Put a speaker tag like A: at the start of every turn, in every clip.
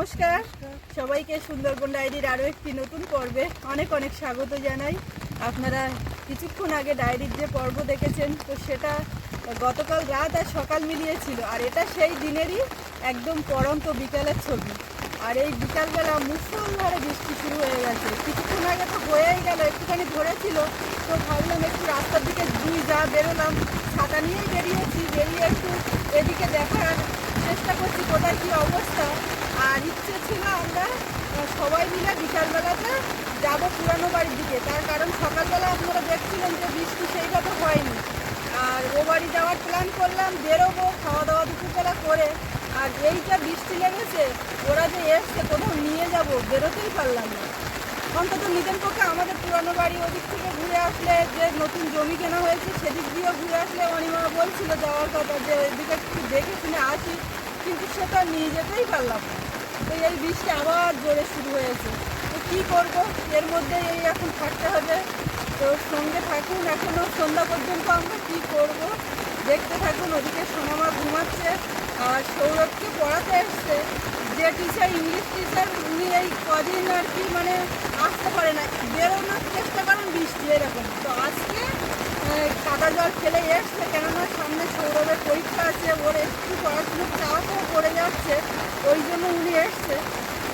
A: নমস্কার। সবাইকে সুন্দরবন ডায়েরির আরও একটি নতুন পর্বে অনেক অনেক স্বাগত জানাই। আপনারা কিছুক্ষণ আগে ডায়েরির যে পর্ব দেখেছেন, তো সেটা গতকাল রাত আর সকাল মিলিয়েছিল, আর এটা সেই দিনেরই একদম পরন্ত বিকালের ছবি। আর এই বিকালবেলা মুসলধারে বৃষ্টি শুরু হয়ে গেছে। কিছুক্ষণ আগে তো হয়েই গেল, একটুখানি ধরেছিল, তো ভাবলাম একটু রাস্তার দিকে দুই যা বেরোলাম, ছাতা নিয়েই বেরিয়েছি, বেরিয়ে একটু এদিকে দেখার চেষ্টা করছি কোথায় কী অবস্থা। আর ইচ্ছে ছিল আমরা সবাই মিলে বিকালবেলাতে যাব পুরানো বাড়ির দিকে। তার কারণ সকালবেলা আপনারা দেখছিলেন যে বৃষ্টি সেইভাবে হয়নি। আর ও বাড়ি যাওয়ার প্ল্যান করলাম, বেরোবো খাওয়া দাওয়া দুপুরবেলা করে। আর এই এইটা বৃষ্টি লেগেছে, ওরা যে এসছে, কোথাও নিয়ে যাব, বেরোতেই পারলাম না। অন্তত নিজের পক্ষে আমাদের পুরানো বাড়ি ওদিক থেকে ঘুরে আসলে, যে নতুন জমি কেনা হয়েছে, সেদিক দিয়েও ঘুরে আসলে অনিমা বলছিল যাওয়ার কথা, যে এদিকে একটু দেখে শুনে আসি, কিন্তু সেটা নিয়ে যেতেই পারলাম না। তো এই বৃষ্টি আবার জোরে শুরু হয়েছে। তো কী করব? এর মধ্যে এই এখন থাকতে হবে। তো সঙ্গে থাকুন এখনও সন্ধ্যা পর্যন্ত আমরা কী করব? দেখতে থাকুন, ওদিকে সোনামা ঘুমাচ্ছে আর সৌরভকে পড়াতে এসছে। যে টিচার ইংলিশ টিচার উনি এই কদিন আর কি মানে আসতে পারে না। বেরোনোর চেষ্টা করেন বৃষ্টি এরকম। তো আজকে কাদা জল ফেলে এসছে, কেননা সামনে সৌরভের পরীক্ষা আছে, ওর একটু পড়াশুনোর চাপও পড়ে যাচ্ছে, ওই জন্য উনি এসছে।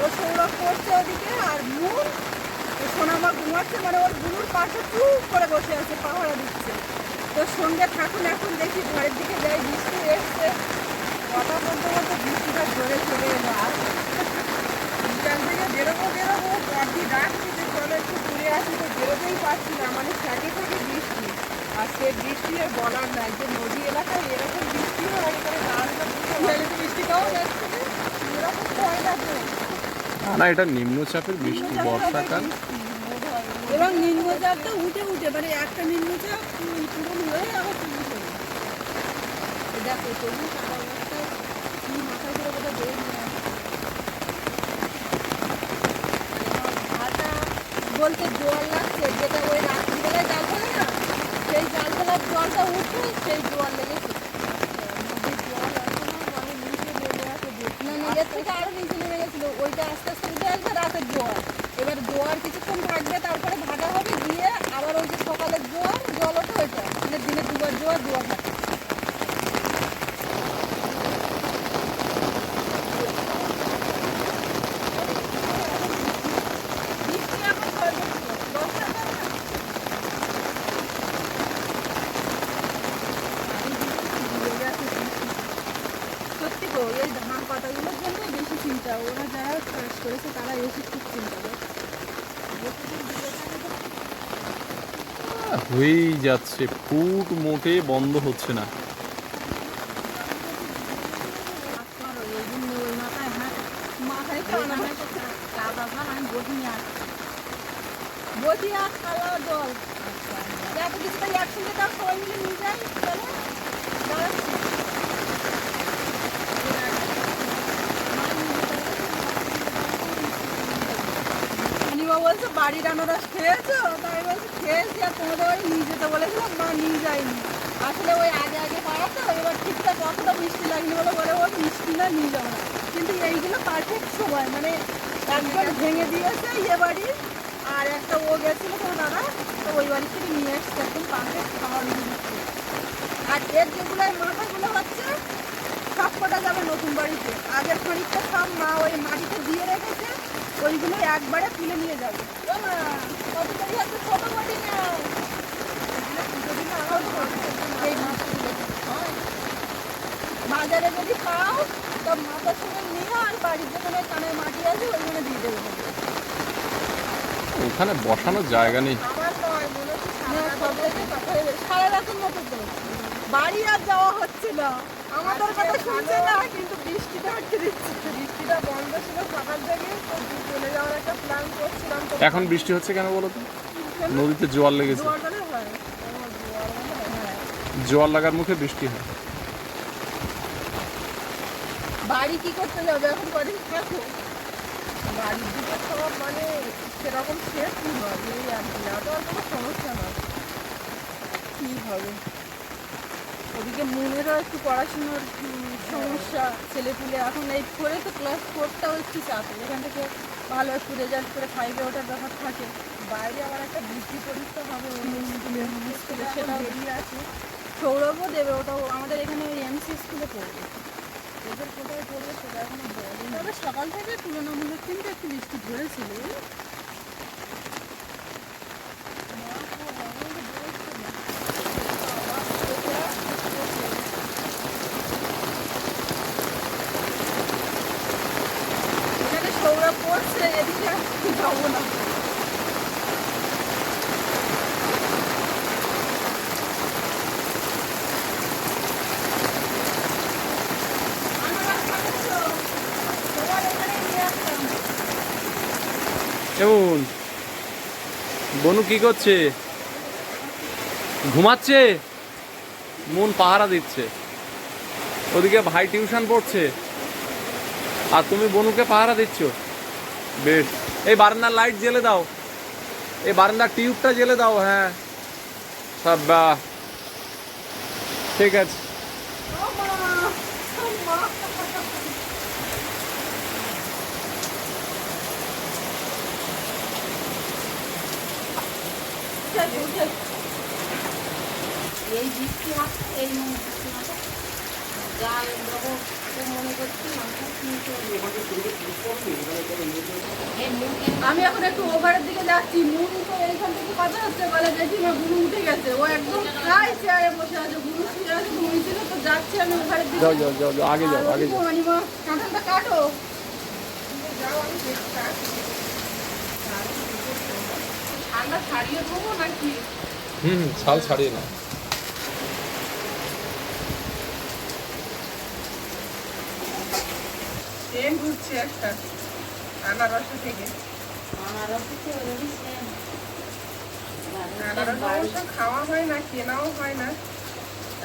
A: ও সৌরভ পড়ছে ওদিকে, আর মূল সোনামা ঘুমাচ্ছে মানে ওর গুরুর পাশে চুপ করে বসে আছে, পাহারা দিচ্ছে। তো সঙ্গে থাকুন এখন দেখি ঘরের দিকে যাই বৃষ্টি এসছে। কথা বলতে বলতে বৃষ্টিটা জোরে চলে এলো আর। বিকাল থেকে বেরোবো বেরোবো বর্দি ডাকছি যে চলো একটু ঘুরে আসি, তো বেরোতেই পারছি না মানে থাকে থাকে বৃষ্টি। আর সে বৃষ্টি আর বলার নাই যে নদী এলাকায় এরকম বৃষ্টি হয় দাঁড়ানো বৃষ্টি পাওয়া যাচ্ছে না। এরকম ভয় লাগে।
B: না এটা নিম্নচাপের বৃষ্টি বর্ষাকাল।
A: এবং নিম্নচাপটা উঠে উঠে মানে একটা নিম্নচাপ পূরণ হয়ে আবার দেখো তবু সারা অবস্থায় কি মাথায় করে বের ভাটা বলতে জল লাগছে যেটা ওই রাত্রিবেলায় জাল ফেলে না ফেলার জলটা উঠে সেই জল লেগেছে নদীর জল এখনও নিচে নেমে আছে দেখি। না না এর থেকে আরও নিচে নেমে গেছিল, ওইটা আস্তে রাতের এবার জোয়ার কিছুক্ষণ থাকবে তারপরে ভাটা হবে দিয়ে আবার ওই যে সকালের জোয়ার জল ওঠে ওইটা মানে দিনে দুবার জোয়ার জোয়ার ভাটা বৃষ্টি এখন পড়বে না, বর্ষাকাল না। সত্যি গো এই ধান পাতাগুলোর জন্য বেশি চিন্তা ওরা যারা চাষ করেছে তারা বেশি খুব চিন্তা করে
B: হয়েই যাচ্ছে ফুট মোটে বন্ধ হচ্ছে না।
A: একসঙ্গে তার সবাই মিলে নিয়ে যাই চলো দাঁড়াচ্ছি অনিমা বলছে বাড়ির আনারস খেয়েছো? তাই বলছে খেয়েছি আর তোমাদের বাড়ি নিয়ে যেতে বলেছিলাম, মা নিয়ে যায়নি। আসলে ওই আগে আগে পাওয়া তো এবার ঠিকঠাক অতটা মিষ্টি লাগনি বলে বলে ও মিষ্টি না নিয়ে যাব না। কিন্তু এইগুলো পারফেক্ট সময় মানে একজন ভেঙে দিয়েছে ইয়ে বাড়ি, আর একটা ও গেছিল তোমার দাদা, তো ওই বাড়ি থেকে নিয়ে এসছে, একদম পারফেক্ট খাওয়ার মিষ্টি। আর এর যেগুলো মাথাগুলো হচ্ছে সব কটা যাবে নতুন বাড়িতে। আগের খানিকটা সব মা ওই মাটিতে দিয়ে রেখেছে ওইগুলো একবারে তুলে নিয়ে যাবে। বাজারে যদি পাও তো মাথার সঙ্গে নিয়ে আর বাড়ির যেখানে কানের মাটি আছে ওইখানে দিয়ে দেবো।
B: ওখানে বসানোর জায়গা নেই।
A: আমার নয় মনে হচ্ছে সারা রাতের মতো বাড়ি আর যাওয়া হচ্ছে না। আমাদের কথা শুনছে না কিন্তু বৃষ্টিটা আটকে দিচ্ছে। বৃষ্টিটা বন্ধ ছিল সকাল থেকে তো চলে যাওয়ার একটা প্ল্যান করছিলাম।
B: এখন বৃষ্টি হচ্ছে কেন বলো তো? নদীতে জোয়ার লেগেছে।
A: জোয়ার মানে হয়। মানে।
B: জোয়ার লাগার মুখে বৃষ্টি হয়।
A: বাড়ি কি করতে যাবে এখন বাড়ি থাকো বাড়ির দিকে সব মানে সেরকম শেষ কি হবে? এই আর কি আর কোনো সমস্যা না কি হবে? ওদিকে মনেরও একটু পড়াশুনোর সমস্যা ছেলেপুলে। এখন এই করে তো ক্লাস ফোরটাও একটু চাপে এখান থেকে ভালো একটু রেজাল্ট করে ফাইভে ওঠার ব্যাপার থাকে। বাইরে আবার একটা বৃত্তি পরীক্ষা হবে স্কুলে সেটাও বেরিয়ে আছে। সৌরভও দেবে ওটাও। আমাদের এখানে ওই এমসি স্কুলে পড়বে। ওদের কোথায় পড়বে সেটা এখনও বলেনি। তবে সকাল থেকে তুলনামূলক কিন্তু একটু বৃষ্টি ধরেছিল
B: বনু কি করছে? ঘুমাচ্ছে? মন পাহারা দিচ্ছে। ওদিকে ভাই টিউশন পড়ছে। আর তুমি বনুকে পাহারা দিচ্ছ? বেশ। এই বারান্দার লাইট জ্বেলে দাও। এই বারান্দার টিউবটা জ্বেলে দাও হ্যাঁ। সব বাহ ঠিক আছে।
C: এই বৃষ্টি এই বৃষ্টি দেবো মনে করছি
A: আমি এখন একটু ওভারের দিকে যাচ্ছি। মুন তো এইখান থেকে কথা হচ্ছে বলে জেঠিমা গুরু উঠে গেছে। ও একদম প্রায় চেয়ারে বসে আছে গুরু শুয়ে আছে ঘুমিয়েছিল তো যাচ্ছি আমি ওভারের দিকে।
B: যাও যাও যাও যাও, আগে যাও আগে যাও।
A: কাঁঠালটা কাটো। যাও আমি ঠান্ডা ছাড়িয়ে দেবো নাকি?
B: হুম হুম, ছাল ছাড়িয়ে নাও।
A: ট্রেন ঘুরছে একটা আনারসা থেকে।
C: আনারস তো ওরকমই same।
A: আনারস খাওয়া হয় না কেনাও হয় না।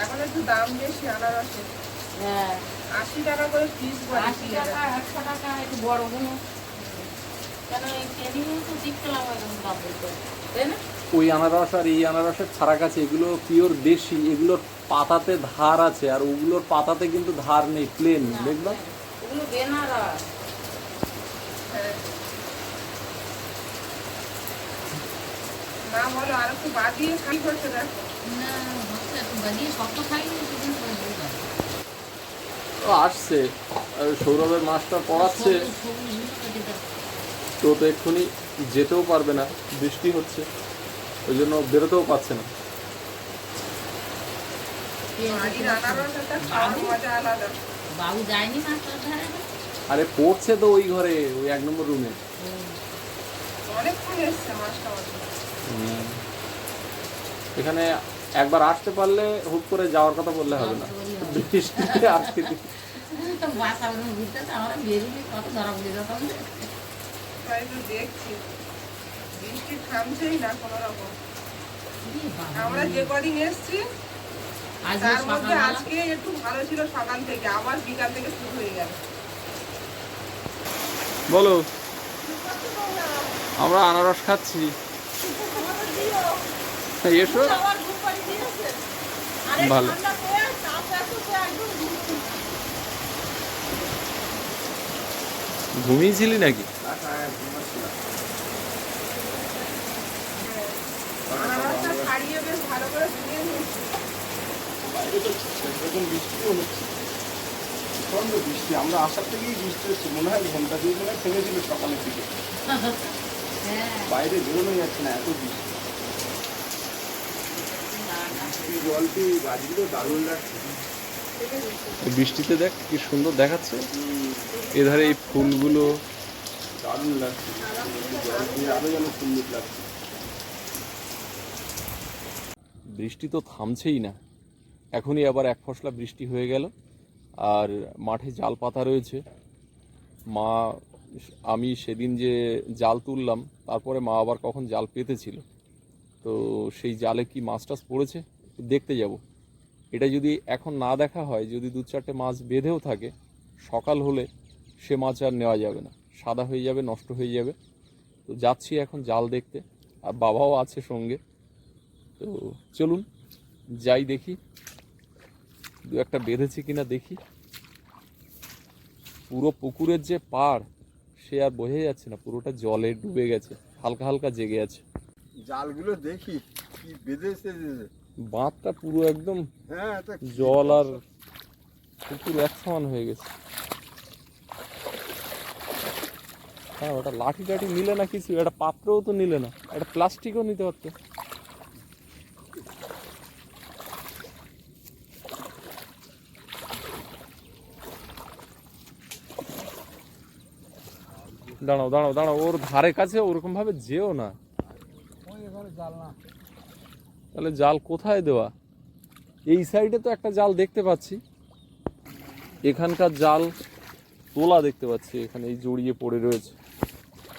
A: এখন একটু দাম বেশি আনারসের।
C: হ্যাঁ।
A: আশি টাকা করে পিস
C: আশি টাকা একশো টাকা একটু বড় কোনো
B: ওই আনারস আর এই আনারসের ছাড়া কাছে এগুলো পিওর দেশি এগুলোর পাতাতে ধার আছে আর ওগুলোর পাতাতে কিন্তু ধার নেই প্লেন দেখবা
C: হয়ে
B: আসছে আর সৌরভের মাস্টার পড়াচ্ছে তো তো এক্ষুনি যেতেও পারবে না বৃষ্টি হচ্ছে ওই জন্য বেরোতেও পারছে না।
C: বাবু যায়নি
B: আরে পড়ছে তো ওই ঘরে ওই এক নম্বর রুমে। এখানে একবার আসতে পারলে হুট করে যাওয়ার কথা বললে হবে না। বৃষ্টিতে আজকে
C: তো
A: দেখছি। বৃষ্টি থামছেই না কোনো রকম আমরা যে কদিন এসছি
C: আজকে
A: তার মধ্যে আজকে একটু ভালো ছিল সকাল থেকে আবার বিকাল থেকে শুরু হয়ে গেল।
B: বলো। আমরা আনারস খাচ্ছি। এসো। ভালো। ঘুমিয়েছিলি নাকি?
D: বৃষ্টি আমরা আসার থেকেই বৃষ্টি হচ্ছে মনে হয় ঘণ্টা দুই মনে হয় সকালের দিকে বাইরে বেরোনো যাচ্ছে না এত বৃষ্টি গাছগুলো লাগছে
B: বৃষ্টিতে দেখ কি সুন্দর দেখাচ্ছে। এধারে এই ফুলগুলো
D: দারুণ লাগছে যেন সুন্দর লাগছে
B: বৃষ্টি তো থামছেই না। এখনই আবার এক ফসলা বৃষ্টি হয়ে গেল, আর মাঠে জাল পাতা রয়েছে। মা, আমি সেদিন যে জাল তুললাম, তারপরে মা আবার কখন জাল পেতেছিল। তো সেই জালে কি মাছ টাছ পড়েছে? দেখতে যাব। এটা যদি এখন না দেখা হয়, যদি দু চারটে মাছ বেঁধেও থাকে, সকাল হলে সে মাছ আর নেওয়া যাবে না। সাদা হয়ে যাবে নষ্ট হয়ে যাবে। তো যাচ্ছি এখন জাল দেখতে আর বাবাও আছে সঙ্গে। তো চলুন যাই দেখি। দু একটা বেঁধেছি কিনা দেখি। পুরো পুকুরের যে পাড় সে আর বোঝা যাচ্ছে না পুরোটা জলে ডুবে গেছে হালকা হালকা জেগে আছে।
E: জালগুলো দেখি কি বেঁধেছে
B: বাঁধটা পুরো একদম
E: হ্যাঁ
B: জল আর পুকুর এক সমান হয়ে গেছে। হ্যাঁ ওটা লাঠি টাঠি নিলে না কিছু একটা পাত্রও তো নিলে না একটা প্লাস্টিকও নিতে পারতো দাঁড়াও দাঁড়াও দাঁড়াও ওর ধারে কাছে ওরকম ভাবে যেও না। তাহলে জাল কোথায় দেওয়া? এই সাইডে তো একটা জাল দেখতে পাচ্ছি। এখানকার জাল তোলা দেখতে পাচ্ছি এখানে এই জড়িয়ে পড়ে রয়েছে।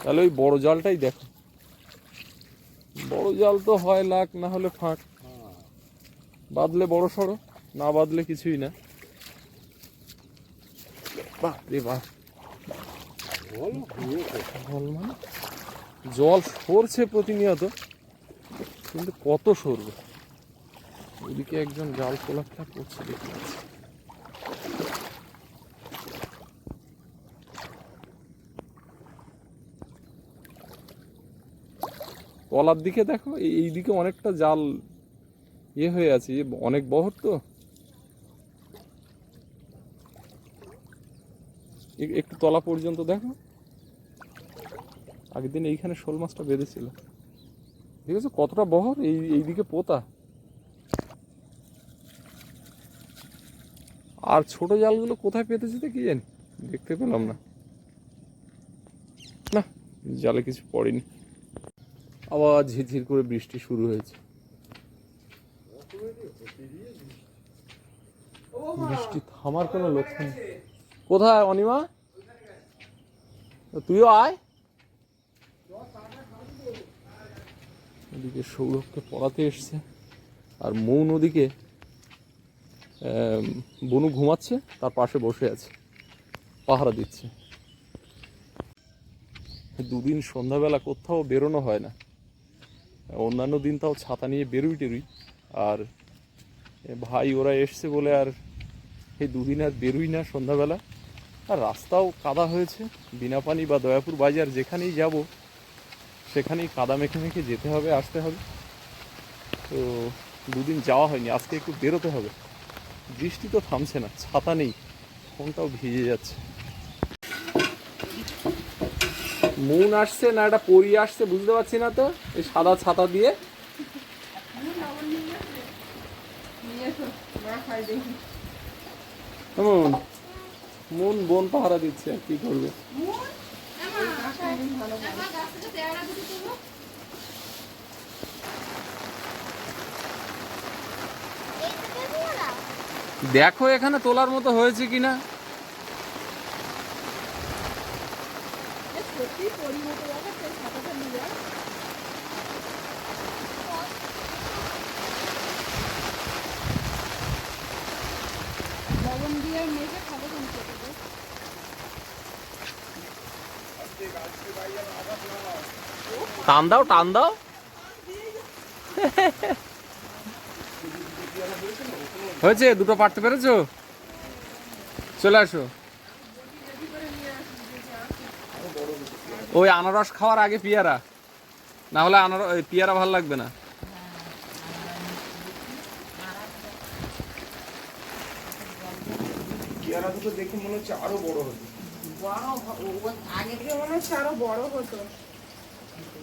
B: তাহলে ওই বড় জালটাই দেখো। বড় জাল তো হয় লাখ না হলে ফাঁক। বাঁধলে বড় সড়ো না বাঁধলে কিছুই না। বাহ রে বাহ। জল মানে? জল সরছে প্রতিনিয়ত কিন্তু কত সরবে? ওদিকে একজন জাল তোলাফেলা করছে দেখতে পাচ্ছি। তলার দিকে দেখো, এই- দিকে অনেকটা জাল ইয়ে হয়ে আছে অনেক বহর তো। একটু তলা পর্যন্ত দেখো। আগের দিন এইখানে শোল মাছটা বেঁধেছিল। ঠিক আছে কতটা বহর? এই এইদিকে পোতা। আর ছোট জালগুলো কোথায় পেতেছে তো কি জানি? দেখতে পেলাম না। না, জালে কিছু পড়েনি। আবার ঝিরঝির করে বৃষ্টি শুরু হয়েছে। বৃষ্টি থামার কোনো লক্ষণ। কোথায় অনিমা? তুইও আয়। ওদিকে সৌরভকে পড়াতে এসছে, আর মৌন ওদিকে বনু ঘুমাচ্ছে, তার পাশে বসে আছে, পাহারা দিচ্ছে। দুদিন সন্ধ্যাবেলা কোথাও বেরোনো হয় না। অন্যান্য দিন তাও ছাতা নিয়ে বেরোই টেরুই। আর ভাই ওরা এসছে বলে আর এই দুদিন আর বেরোই না সন্ধ্যাবেলা। আর রাস্তাও কাদা হয়েছে। বিনাপানি বা দয়াপুর বাজার যেখানেই যাব, সেখানেই কাদা মেখে মেখে যেতে হবে, আসতে হবে। তো দুদিন যাওয়া হয়নি, আজকে একটু বেরোতে হবে। বৃষ্টি তো থামছে না, ছাতা নেই, ফোনটাও ভিজে যাচ্ছে। মুন আসছে না, একটা পরি আসছে, বুঝতে পারছি না তো? এই সাদা ছাতা দিয়ে। মুন বোন পাহারা দিচ্ছে, কি করবে? দেখো এখানে তোলার মতো হয়েছে কিনা।
A: সত্যি পরিমতো দেখাচ্ছে ছাতাটা নিয়ে লবণ দিয়ে মেখে খাব কিন্তু এটাকে।
B: টান দাও টান দাও। হয়েছে, দুটো পারতে পেরেছ? চলে আসো। ওই আনারস খাওয়ার আগে পিয়ারা। না হলে আনারস ওই পিয়ারা ভালো লাগবে না।
D: পেয়ারা দুটো দেখে মনে হচ্ছে আরও বড় হবে
C: বড় আগে
A: আগে মনে হচ্ছে আরও বড় হতো।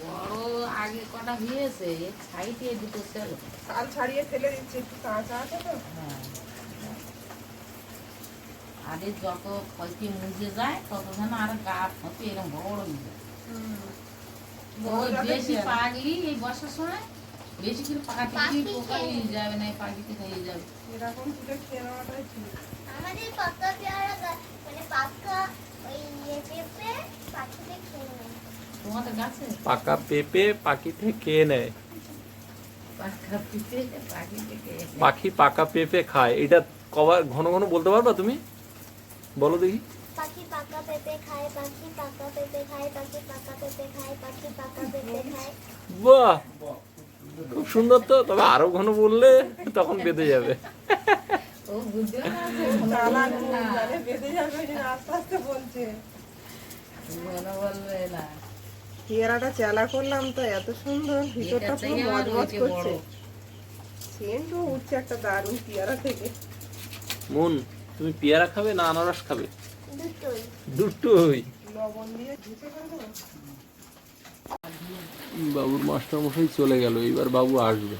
C: বড় আগে কটা হয়েছে? দুটো সেল
A: কাল ছাড়িয়ে ফেলে দিচ্ছে একটু কাঁচা আছে তো?
C: হ্যাঁ। আগে যত ক্ষতি মুজে যায় তত যেন আর গা ফতে এরকম বড় বড় হয়ে যায় ওই বেশি পাগলি এই বর্ষার সময় বেশি করে পাকা পোকা নিয়ে যাবে না পাখিতে খেয়ে যাবে।
A: এরকম তুলে খেয়ে নেওয়াটাই ঠিক
F: আমাদের পাকা পেয়ারা গাছ মানে পাকা ওই ইয়ে পেঁপে পাখিতে খেয়ে নেয়।
C: তোমাদের গাছে?
B: পাকা পেঁপে খেয়ে নেয়।
C: পাখিতে খেয়ে নেয়।
B: পাখি পাকা পেঁপে খায়। এটা কবার ঘন ঘন বলতে পারবা তুমি? বলো দেখি।
F: পাখি পাকা পেঁপে খায় পাখি পাকা পেঁপে খায় পাখি পাকা পেঁপে খায় পাখি পাকা পেঁপে খায়।
B: বাহ! খুব সুন্দর তো তবে আরও ঘন বললে তখন বেঁধে যাবে।
A: পেয়ারাটা চালা করলাম তো এত সুন্দর ভিতরটা পুরো মজমজ করছে। সেন্টও উঠছে একটা দারুণ পেয়ারা থেকে।
B: মন তুমি পেয়ারা খাবে না আনারস খাবে?
F: দুটোই।
B: বাবুর মাস্টার মশাই চলে গেল এইবার বাবু আসবে।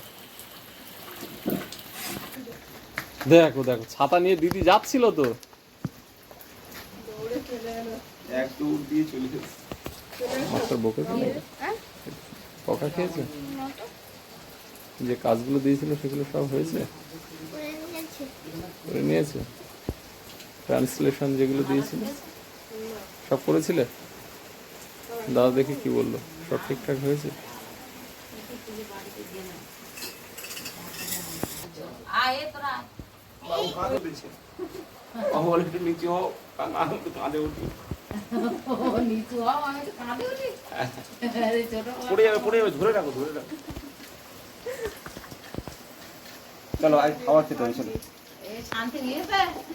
B: দেখো দেখো ছাতা নিয়ে দিদি যাচ্ছিল তো। পকা খেয়েছে? যে কাজগুলো দিয়েছিল সেগুলো সব হয়েছে?
F: করে নিয়েছে?
B: ট্রান্সলেশন যেগুলো দিয়েছিল সব করেছিলে? দাদা দেখে কি বলল সব ঠিকঠাক হয়েছে?
D: চলো আজ খাবার খেতে চলো।
C: শান্তি ও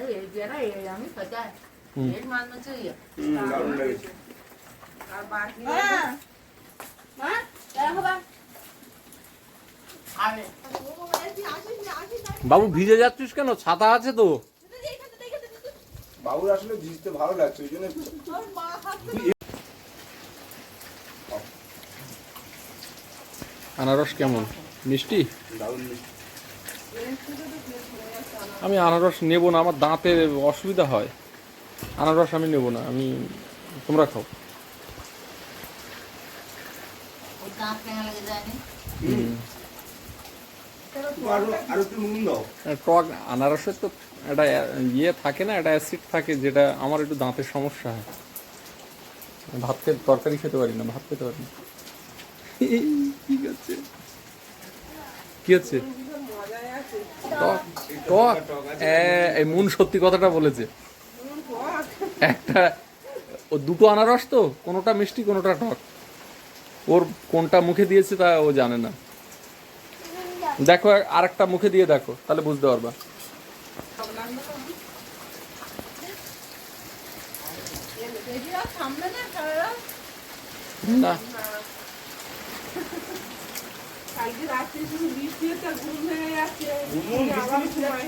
C: ইয়ে
B: বাবু ভিজে যাচ্ছিস কেন? ছাতা আছে তো।
D: বাবুর আসলে ভিজতে ভালো লাগছে ওই জন্য
B: আনারস কেমন? মিষ্টি?
D: দারুণ মিষ্টি।
B: আমি আনারস নেব না আমার দাঁতের অসুবিধা হয়। আনারস আমি নেব না আমি তোমরা খাও। টক আনারসের তো একটা ইয়ে থাকে না একটা অ্যাসিড থাকে যেটা আমার একটু দাঁতের সমস্যা হয়। ভাত খেতে তরকারি খেতে পারি না ভাত খেতে পারি না। কি হচ্ছে কি হচ্ছে টক টক? এই মুন সত্যি কথাটা বলেছে। একটা, ও দুটো আনারস তো, কোনোটা মিষ্টি, কোনোটা টক। ওর কোনটা মুখে দিয়েছে তা ও জানে না। দেখো আর একটা মুখে দিয়ে দেখো, তাহলে বুঝতে পারবা।
A: না। কালকে রাত্রে শুধু বৃষ্টি হচ্ছে ঘুম ভেঙে যাচ্ছে
D: ঘুমুন,
A: আবার
D: বৃষ্টি
A: সময়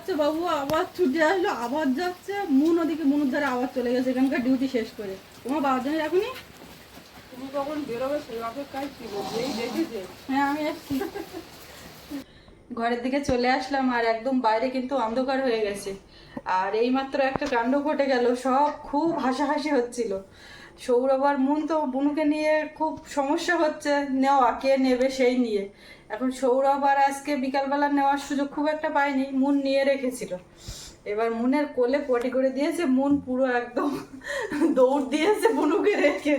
A: আচ্ছা বাবু আবার ছুটে আসলো আবার যাচ্ছে মুন ওদিকে মুনুর আবার চলে গেছে। এখানকার ডিউটি শেষ করে। তোমার বাবার জন্য রাখুনি তুমি কখন বেরোবে সেই অপেক্ষায় ছিল যেই দেখেছে হ্যাঁ আমি আসছি। ঘরের দিকে চলে আসলাম আর একদম বাইরে কিন্তু অন্ধকার হয়ে গেছে। আর এইমাত্র একটা কাণ্ড ঘটে গেল সব খুব হাসাহাসি হচ্ছিল। সৌরভ আর মুন তো বুনুকে নিয়ে খুব সমস্যা হচ্ছে। নেওয়া, কে নেবে সেই নিয়ে। এখন সৌরভ আর আজকে বিকালবেলা নেওয়ার সুযোগ খুব একটা পায়নি, মুন নিয়ে রেখেছিল। এবার মুনের কোলে পটি করে দিয়েছে, মুন পুরো একদম দৌড় দিয়েছে বুনুকে রেখে।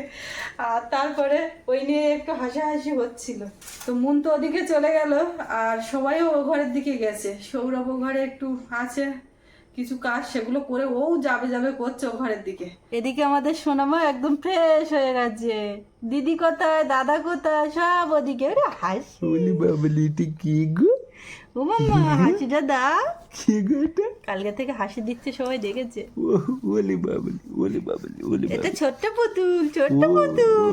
A: আর তারপরে ওই নিয়ে একটু হাসাহাসি হচ্ছিল। তো মুন তো ওদিকে চলে গেল, আর সবাইও ও ঘরের দিকে গেছে। সৌরভ ও ঘরে একটু আছে। কিছু কাজ সেগুলো করে ও যাবে যাবে করছে ও ঘরের দিকে। এদিকে আমাদের সোনামা একদম ফ্রেশ হয়ে গেছে। দিদি কোথায়? দাদা কোথায়? সব ওদিকে। ওরে হাসি।
E: বলি বাবলি এটা কি গো?
A: ও মাম্মা হাসিটা দাও।
E: কি গো এটা?
A: কালকে থেকে হাসি দিচ্ছে সবাই দেখেছে।
E: ও ওলি বাবলি ওলি বাবলি ওলি
A: এটা ছোট্ট পুতুল ছোট্ট পুতুল।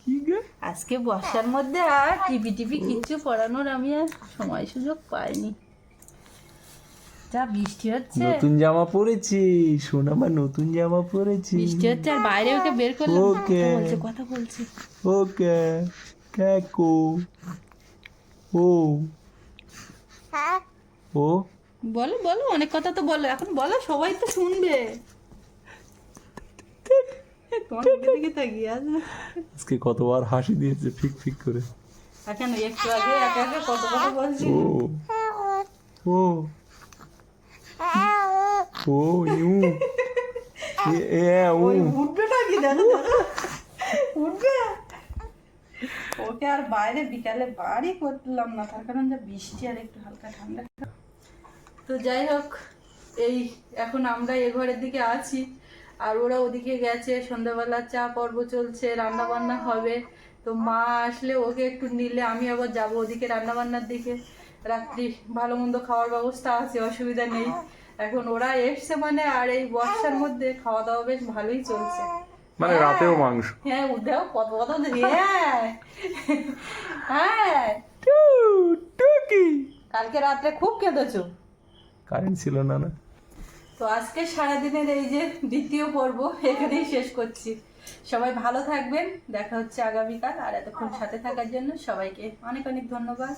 E: কি গো?
A: আজকে বর্ষার মধ্যে আর টিভি টিভি কিচ্ছু পড়ানোর আমি আর সময় সুযোগ পাইনি। যা বৃষ্টি হচ্ছে।
E: নতুন জামা পরেছি সোনামা নতুন জামা পরেছি।
A: বৃষ্টি হচ্ছে আর বাইরে ওকে বের করলাম।
E: ওকে।
A: বলছে কথা বলছে।
E: ওকে। কাকু ও। ও।
A: বলো বলো অনেক কথা তো বলো। এখন বলো সবাই তো শুনবে।
E: আজকে কতবার হাসি দিয়েছে ফিক ফিক করে।
A: এখন একটু আগে একা একা কত কথা বলছি।
E: ও। ও। ও ইউ এ উ
A: ওই উঠবে নাকি দেখো দেখো। উঠবে ওকে আর বাইরে বিকালে বাড়ি করলাম না তার কারণ যে বৃষ্টি আর একটু হালকা ঠান্ডা। তো যাই হোক এই এখন আমরা এ ঘরের দিকে আছি। আর ওরা ওদিকে গেছে সন্ধ্যাবেলা চা পর্ব চলছে রান্না বান্না হবে। তো মা আসলে ওকে একটু নিলে আমি আবার যাব ওদিকে রান্না বান্নার দিকে। রাত্রি ভালো মন্দ খাওয়ার ব্যবস্থা আছে অসুবিধা নেই। এখন ওরা এসছে মানে আর এই বর্ষার মধ্যে খাওয়া দাওয়া বেশ ভালোই চলছে।
E: মানে রাতেও মাংস।
A: হ্যাঁ উঠেও কত কত হ্যাঁ। হ্যাঁ। কালকে রাত্রে খুব কেঁদেছো
E: কারেন্ট ছিল না না।
A: তো আজকে সারাদিনের এই যে দ্বিতীয় পর্ব এখানেই শেষ করছি। সবাই ভালো থাকবেন দেখা হচ্ছে আগামীকাল আর এতক্ষণ সাথে থাকার জন্য সবাইকে অনেক অনেক ধন্যবাদ।